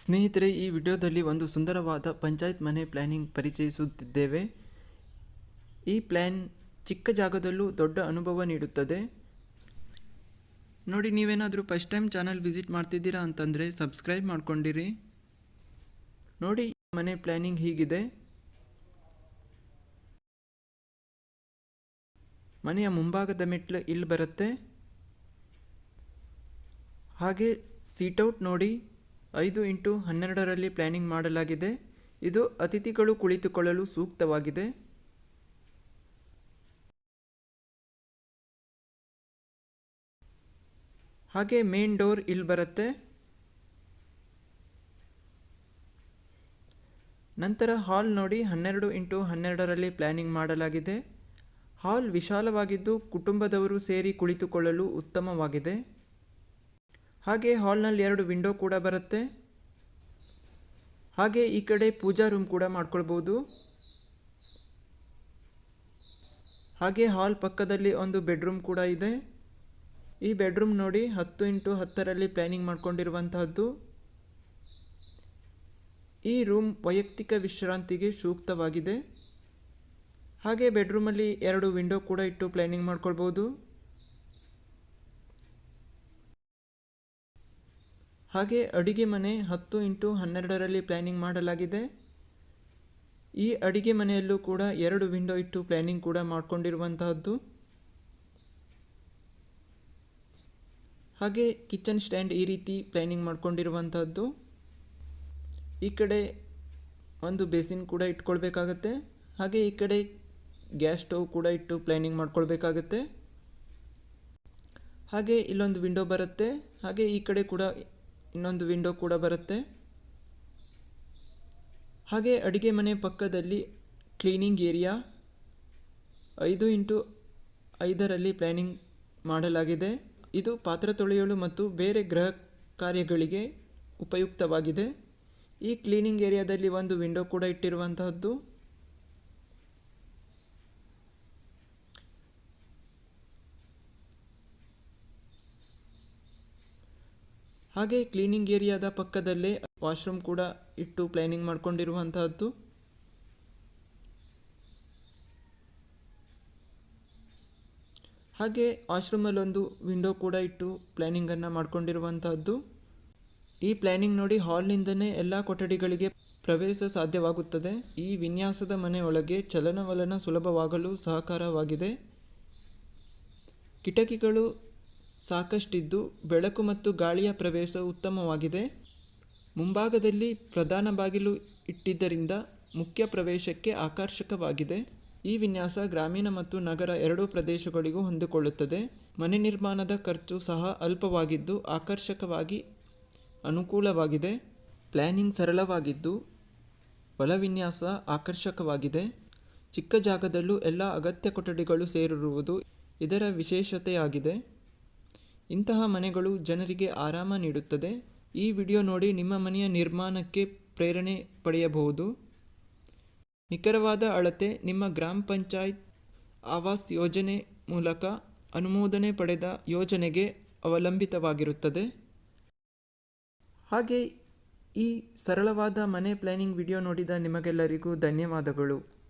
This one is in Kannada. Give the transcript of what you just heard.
ಸ್ನೇಹಿತರೆ, ಈ ವಿಡಿಯೋದಲ್ಲಿ ಒಂದು ಸುಂದರವಾದ ಪಂಚಾಯತ್ ಮನೆ ಪ್ಲಾನಿಂಗ್ ಪರಿಚಯಿಸುತ್ತಿದ್ದೇವೆ. ಈ ಪ್ಲ್ಯಾನ್ ಚಿಕ್ಕ ಜಾಗದಲ್ಲೂ ದೊಡ್ಡ ಅನುಭವ ನೀಡುತ್ತದೆ. ನೋಡಿ, ನೀವೇನಾದರೂ ಫಸ್ಟ್ ಟೈಮ್ ಚಾನಲ್ ವಿಸಿಟ್ ಮಾಡ್ತಿದ್ದೀರಾ ಅಂತಂದರೆ ಸಬ್ಸ್ಕ್ರೈಬ್ ಮಾಡ್ಕೊಂಡಿರಿ. ನೋಡಿ ಮನೆ ಪ್ಲ್ಯಾನಿಂಗ್ ಹೀಗಿದೆ. ಮನೆಯ ಮುಂಭಾಗದ ಮೆಟ್ಲು ಇಲ್ಲಿ ಬರುತ್ತೆ. ಹಾಗೆ ಸೀಟೌಟ್ ನೋಡಿ. ಐದು ಇಂಟು ಹನ್ನೆರಡರಲ್ಲಿ ಪ್ಲ್ಯಾನಿಂಗ್ ಮಾಡಲಾಗಿದೆ. ಇದು ಅತಿಥಿಗಳು ಕುಳಿತುಕೊಳ್ಳಲು ಸೂಕ್ತವಾಗಿದೆ. ಹಾಗೆ ಮೇನ್ ಡೋರ್ ಇಲ್ಲಿ ಬರುತ್ತೆ. ನಂತರ ಹಾಲ್ ನೋಡಿ ಹನ್ನೆರಡು ಇಂಟು ಹನ್ನೆರಡರಲ್ಲಿ ಪ್ಲ್ಯಾನಿಂಗ್ ಮಾಡಲಾಗಿದೆ. ಹಾಲ್ ವಿಶಾಲವಾಗಿದ್ದು ಕುಟುಂಬದವರು ಸೇರಿ ಕುಳಿತುಕೊಳ್ಳಲು ಉತ್ತಮವಾಗಿದೆ. ಹಾಗೆ ಹಾಲ್ನಲ್ಲಿ ಎರಡು ವಿಂಡೋ ಕೂಡ ಬರುತ್ತೆ. ಹಾಗೆ ಈ ಕಡೆ ಪೂಜಾ ರೂಮ್ ಕೂಡ ಮಾಡ್ಕೊಳ್ಬೋದು. ಹಾಗೆ ಹಾಲ್ ಪಕ್ಕದಲ್ಲಿ ಒಂದು ಬೆಡ್ರೂಮ್ ಕೂಡ ಇದೆ. ಈ ಬೆಡ್ರೂಮ್ ನೋಡಿ ಹತ್ತು ಇಂಟು ಹತ್ತರಲ್ಲಿ ಪ್ಲ್ಯಾನಿಂಗ್ ಮಾಡಿಕೊಂಡಿರುವಂತಹದ್ದು. ಈ ರೂಮ್ ವೈಯಕ್ತಿಕ ವಿಶ್ರಾಂತಿಗೆ ಸೂಕ್ತವಾಗಿದೆ. ಹಾಗೆ ಬೆಡ್ರೂಮಲ್ಲಿ ಎರಡು ವಿಂಡೋ ಕೂಡ ಇಟ್ಟು ಪ್ಲ್ಯಾನಿಂಗ್ ಮಾಡ್ಕೊಳ್ಬೋದು. ಹಾಗೆ ಅಡಿಗೆ ಮನೆ ಹತ್ತು ಇಂಟು ಹನ್ನೆರಡರಲ್ಲಿ ಪ್ಲ್ಯಾನಿಂಗ್ ಮಾಡಲಾಗಿದೆ. ಈ ಅಡಿಗೆ ಮನೆಯಲ್ಲೂ ಕೂಡ ಎರಡು ವಿಂಡೋ ಇಟ್ಟು ಪ್ಲ್ಯಾನಿಂಗ್ ಕೂಡ ಮಾಡಿಕೊಂಡಿರುವಂತಹದ್ದು. ಹಾಗೆ ಕಿಚನ್ ಸ್ಟ್ಯಾಂಡ್ ಈ ರೀತಿ ಪ್ಲ್ಯಾನಿಂಗ್ ಮಾಡ್ಕೊಂಡಿರುವಂತಹದ್ದು. ಈ ಕಡೆ ಒಂದು ಬೇಸಿನ್ ಕೂಡ ಇಟ್ಕೊಳ್ಬೇಕಾಗತ್ತೆ. ಹಾಗೆ ಈ ಕಡೆ ಗ್ಯಾಸ್ ಸ್ಟವ್ ಕೂಡ ಇಟ್ಟು ಪ್ಲ್ಯಾನಿಂಗ್ ಮಾಡ್ಕೊಳ್ಬೇಕಾಗತ್ತೆ. ಹಾಗೆ ಇಲ್ಲೊಂದು ವಿಂಡೋ ಬರುತ್ತೆ. ಹಾಗೆ ಈ ಕಡೆ ಕೂಡ ಇನ್ನೊಂದು ವಿಂಡೋ ಕೂಡ ಬರುತ್ತೆ. ಹಾಗೆ ಅಡಿಗೆ ಮನೆ ಪಕ್ಕದಲ್ಲಿ ಕ್ಲೀನಿಂಗ್ ಏರಿಯಾ ಐದು ಇಂಟು ಐದರಲ್ಲಿ ಪ್ಲ್ಯಾನಿಂಗ್ ಮಾಡಲಾಗಿದೆ. ಇದು ಪಾತ್ರ ತೊಳೆಯಲು ಮತ್ತು ಬೇರೆ ಗೃಹ ಕಾರ್ಯಗಳಿಗೆ ಉಪಯುಕ್ತವಾಗಿದೆ. ಈ ಕ್ಲೀನಿಂಗ್ ಏರಿಯಾದಲ್ಲಿ ಒಂದು ವಿಂಡೋ ಕೂಡ ಇಟ್ಟಿರುವಂತಹದ್ದು. ಹಾಗೆ ಕ್ಲೀನಿಂಗ್ ಏರಿಯಾದ ಪಕ್ಕದಲ್ಲೇ ವಾಶ್ರೂಮ್ ಕೂಡ ಇಟ್ಟು ಪ್ಲ್ಯಾನಿಂಗ್ ಮಾಡಿಕೊಂಡಿರುವಂತಹದ್ದು. ಹಾಗೆ ವಾಶ್ರೂಮಲ್ಲೊಂದು ವಿಂಡೋ ಕೂಡ ಇಟ್ಟು ಪ್ಲಾನಿಂಗನ್ನು ಮಾಡಿಕೊಂಡಿರುವಂತಹದ್ದು. ಈ ಪ್ಲ್ಯಾನಿಂಗ್ ನೋಡಿ ಹಾಲ್ನಿಂದನೇ ಎಲ್ಲ ಕೊಠಡಿಗಳಿಗೆ ಪ್ರವೇಶ ಸಾಧ್ಯವಾಗುತ್ತದೆ. ಈ ವಿನ್ಯಾಸದ ಮನೆಯೊಳಗೆ ಚಲನವಲನ ಸುಲಭವಾಗಲು ಸಹಕಾರವಾಗಿದೆ. ಕಿಟಕಿಗಳು ಸಾಕಷ್ಟಿದ್ದು ಬೆಳಕು ಮತ್ತು ಗಾಳಿಯ ಪ್ರವೇಶ ಉತ್ತಮವಾಗಿದೆ. ಮುಂಭಾಗದಲ್ಲಿ ಪ್ರಧಾನ ಬಾಗಿಲು ಇಟ್ಟಿದ್ದರಿಂದ ಮುಖ್ಯ ಪ್ರವೇಶಕ್ಕೆ ಆಕರ್ಷಕವಾಗಿದೆ. ಈ ವಿನ್ಯಾಸ ಗ್ರಾಮೀಣ ಮತ್ತು ನಗರ ಎರಡೂ ಪ್ರದೇಶಗಳಿಗೂ ಹೊಂದಿಕೊಳ್ಳುತ್ತದೆ. ಮನೆ ನಿರ್ಮಾಣದ ಖರ್ಚು ಸಹ ಅಲ್ಪವಾಗಿದ್ದು ಆಕರ್ಷಕವಾಗಿ ಅನುಕೂಲವಾಗಿದೆ. ಪ್ಲ್ಯಾನಿಂಗ್ ಸರಳವಾಗಿದ್ದು ಒಳವಿನ್ಯಾಸ ಆಕರ್ಷಕವಾಗಿದೆ. ಚಿಕ್ಕ ಜಾಗದಲ್ಲೂ ಎಲ್ಲ ಅಗತ್ಯ ಕೊಠಡಿಗಳು ಸೇರಿರುವುದು ಇದರ ವಿಶೇಷತೆಯಾಗಿದೆ. ಇಂತಹ ಮನೆಗಳು ಜನರಿಗೆ ಆರಾಮ ನೀಡುತ್ತದೆ. ಈ ವಿಡಿಯೋ ನೋಡಿ ನಿಮ್ಮ ಮನೆಯ ನಿರ್ಮಾಣಕ್ಕೆ ಪ್ರೇರಣೆ ಪಡೆಯಬಹುದು. ನಿಖರವಾದ ಅಳತೆ ನಿಮ್ಮ ಗ್ರಾಮ ಪಂಚಾಯತ್ ಆವಾಸ್ ಯೋಜನೆ ಮೂಲಕ ಅನುಮೋದನೆ ಪಡೆದ ಯೋಜನೆಗೆ ಅವಲಂಬಿತವಾಗಿರುತ್ತದೆ. ಹಾಗೆ ಈ ಸರಳವಾದ ಮನೆ ಪ್ಲ್ಯಾನಿಂಗ್ ವಿಡಿಯೋ ನೋಡಿದ ನಿಮಗೆಲ್ಲರಿಗೂ ಧನ್ಯವಾದಗಳು.